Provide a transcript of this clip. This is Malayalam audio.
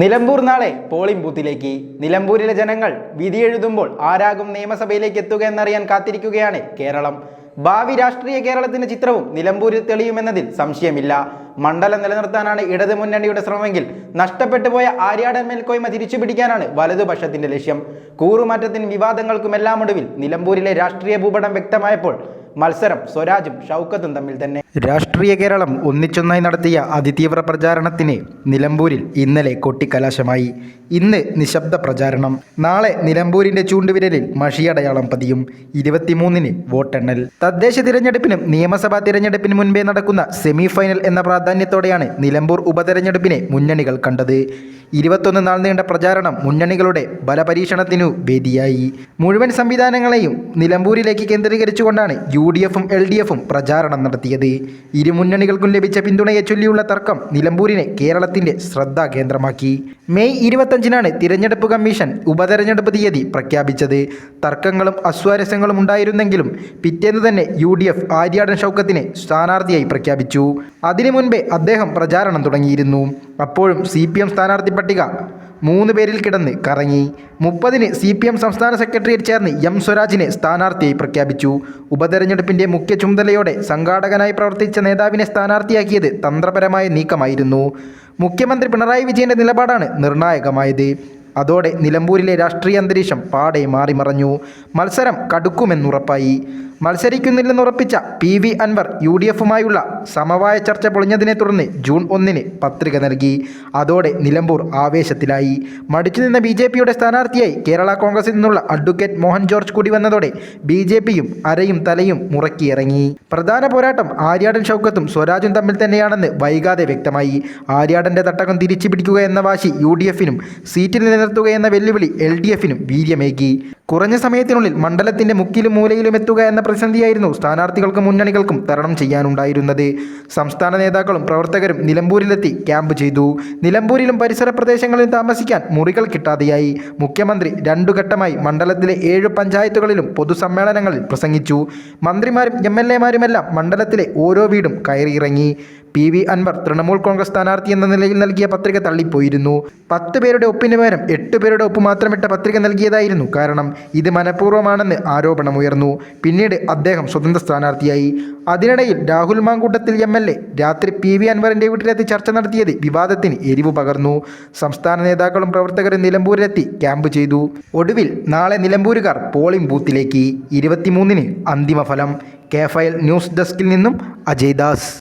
നിലമ്പൂർ നാളെ പോളിംഗ് ബൂത്തിലേക്ക് നിലമ്പൂരിലെ ജനങ്ങൾ വിധി വിധിയെഴുതുമ്പോൾ ആരാകും നിയമസഭയിലേക്ക് എത്തുക എന്നറിയാൻ കാത്തിരിക്കുകയാണ് കേരളം. ഭാവി രാഷ്ട്രീയ കേരളത്തിന്റെ ചിത്രവും നിലമ്പൂരിൽ തെളിയുമെന്നതിൽ സംശയമില്ല. മണ്ഡലം നിലനിർത്താനാണ് ഇടത് മുന്നണിയുടെ ശ്രമമെങ്കിൽ നഷ്ടപ്പെട്ടു പോയ ആര്യാടൻ മേൽക്കോയ്മ തിരിച്ചുപിടിക്കാനാണ് വലതുപക്ഷത്തിന്റെ ലക്ഷ്യം. കൂറുമാറ്റത്തിനും വിവാദങ്ങൾക്കുമെല്ലാം ഒടുവിൽ നിലമ്പൂരിലെ രാഷ്ട്രീയ ഭൂപടം വ്യക്തമായപ്പോൾ മത്സരം സ്വരാജും ഷൗക്കത്തും തമ്മിൽ തന്നെ. രാഷ്ട്രീയ കേരളം ഒന്നിച്ചൊന്നായി നടത്തിയ അതിതീവ്ര പ്രചാരണത്തിന് നിലമ്പൂരിൽ ഇന്നലെ കൊട്ടിക്കലാശമായി. ഇന്ന് നിശബ്ദ പ്രചാരണം. നാളെ നിലമ്പൂരിന്റെ ചൂണ്ടുവിരലിൽ മഷിയടയാളം പതിയും. ഇരുപത്തിമൂന്നിന് വോട്ടെണ്ണൽ. തദ്ദേശ തിരഞ്ഞെടുപ്പിനും നിയമസഭാ തിരഞ്ഞെടുപ്പിന് മുൻപേ നടക്കുന്ന സെമി ഫൈനൽ എന്ന പ്രാധാന്യത്തോടെയാണ് നിലമ്പൂർ ഉപതെരഞ്ഞെടുപ്പിനെ മുന്നണികൾ കണ്ടത്. ഇരുപത്തൊന്ന് നാൾ നീണ്ട പ്രചാരണം മുന്നണികളുടെ ബലപരീക്ഷണത്തിനു വേദിയായി. മുഴുവൻ സംവിധാനങ്ങളെയും നിലമ്പൂരിലേക്ക് കേന്ദ്രീകരിച്ചുകൊണ്ടാണ് യു ഡി എഫും എൽ ഡി എഫും പ്രചാരണം നടത്തിയത്. ഇരു മുന്നണികൾക്കും ലഭിച്ച പിന്തുണയെ ചൊല്ലിയുള്ള തർക്കം നിലമ്പൂരിനെ കേരളത്തിന്റെ ശ്രദ്ധാകേന്ദ്രമാക്കി. മെയ് ഇരുപത്തഞ്ചിനാണ് തിരഞ്ഞെടുപ്പ് കമ്മീഷൻ ഉപതെരഞ്ഞെടുപ്പ് തീയതി പ്രഖ്യാപിച്ചത്. തർക്കങ്ങളും അസ്വാരസ്യങ്ങളും ഉണ്ടായിരുന്നെങ്കിലും പിറ്റേന്ന് തന്നെ യു ഡി എഫ് ആര്യാടൻ ഷൗക്കത്തിനെ സ്ഥാനാർത്ഥിയായി പ്രഖ്യാപിച്ചു. അതിനു മുൻപേ അദ്ദേഹം പ്രചാരണം തുടങ്ങിയിരുന്നു. അപ്പോഴും സി പി എം സ്ഥാനാർത്ഥി പട്ടിക മൂന്ന് പേരിൽ കിടന്ന് കറങ്ങി. മുപ്പതിന് സി പി എം സംസ്ഥാന സെക്രട്ടേറിയറ്റ് ചേർന്ന് എം സ്വരാജിനെ സ്ഥാനാർത്ഥിയായി പ്രഖ്യാപിച്ചു. ഉപതെരഞ്ഞെടുപ്പിന്റെ മുഖ്യ ചുമതലയോടെ സംഘാടകനായി പ്രവർത്തിച്ച നേതാവിനെ സ്ഥാനാർത്ഥിയാക്കിയത് തന്ത്രപരമായ നീക്കമായിരുന്നു. മുഖ്യമന്ത്രി പിണറായി വിജയന്റെ നിലപാടാണ് നിർണായകമായത്. അതോടെ നിലമ്പൂരിലെ രാഷ്ട്രീയ അന്തരീക്ഷം പാടെ മാറിമറഞ്ഞു. മത്സരം കടുക്കുമെന്നുറപ്പായി. മത്സരിക്കുന്നില്ലെന്നുറപ്പിച്ച P V Anvar U D എഫുമായുള്ള സമവായ ചർച്ച പൊളിഞ്ഞതിനെ തുടർന്ന് ജൂൺ ഒന്നിന് പത്രിക നൽകി. അതോടെ നിലമ്പൂർ ആവേശത്തിലായി. മടിച്ചു നിന്ന ബി ജെ പിയുടെ സ്ഥാനാർത്ഥിയായി കേരള കോൺഗ്രസിൽ നിന്നുള്ള അഡ്വക്കേറ്റ് മോഹൻ ജോർജ് കൂടി വന്നതോടെ ബി ജെ പിയും അരയും തലയും മുറക്കിയിറങ്ങി. പ്രധാന പോരാട്ടം ആര്യാടൻ ഷൗക്കത്തും സ്വരാജും തമ്മിൽ തന്നെയാണെന്ന് വൈകാതെ വ്യക്തമായി. ആര്യാടന്റെ തട്ടകം തിരിച്ചു പിടിക്കുക എന്ന വാശി യു ഡി എഫിനും സീറ്റിൽ നിലനിർത്തുക എന്ന വെല്ലുവിളി എൽ ഡി എഫിനും വീര്യമേകി. കുറഞ്ഞ സമയത്തിനുള്ളിൽ മണ്ഡലത്തിന്റെ മുക്കിലും മൂലയിലും എത്തുക എന്ന പ്രതിസന്ധിയായിരുന്നു സ്ഥാനാർത്ഥികൾക്കും മുന്നണികൾക്കും തരണം ചെയ്യാനുണ്ടായിരുന്നത്. സംസ്ഥാന നേതാക്കളും പ്രവർത്തകരും നിലമ്പൂരിലെത്തി ക്യാമ്പ് ചെയ്തു. നിലമ്പൂരിലും പരിസര പ്രദേശങ്ങളിലും താമസിക്കാൻ മുറികൾ കിട്ടാതെയായി. മുഖ്യമന്ത്രി രണ്ടു ഘട്ടമായി മണ്ഡലത്തിലെ ഏഴ് പഞ്ചായത്തുകളിലും പൊതുസമ്മേളനങ്ങളിൽ പ്രസംഗിച്ചു. മന്ത്രിമാരും എം എൽ എമാരുമെല്ലാം മണ്ഡലത്തിലെ ഓരോ വീടും കയറിയിറങ്ങി. P V Anvar Trinamool Congress സ്ഥാനാർത്ഥി എന്ന നിലയിൽ നൽകിയ പത്രിക തള്ളിപ്പോയിരുന്നു. പത്ത് പേരുടെ ഒപ്പിന് പകരം എട്ട് പേരുടെ ഒപ്പ് മാത്രമിട്ട പത്രിക നൽകിയതായിരുന്നു കാരണം ഇത് മനഃപൂർവമാണെന്ന് ആരോപണമുയർന്നു. പിന്നീട് അദ്ദേഹം സ്വതന്ത്ര സ്ഥാനാർത്ഥിയായി. അതിനിടയിൽ Rahul Mamkootathil M L A രാത്രി പി വി അൻവറിന്റെ വീട്ടിലെത്തി ചർച്ച നടത്തിയത് വിവാദത്തിന് എരിവ് പകർന്നു. സംസ്ഥാന നേതാക്കളും പ്രവർത്തകരും നിലമ്പൂരിലെത്തി ക്യാമ്പ് ചെയ്തു. ഒടുവിൽ നാളെ നിലമ്പൂരുകാർ പോളിംഗ് ബൂത്തിലേക്ക്. ഇരുപത്തിമൂന്നിന് അന്തിമഫലം. കെ ഫയൽ ന്യൂസ് ഡെസ്കിൽ നിന്നും അജയ് ദാസ്.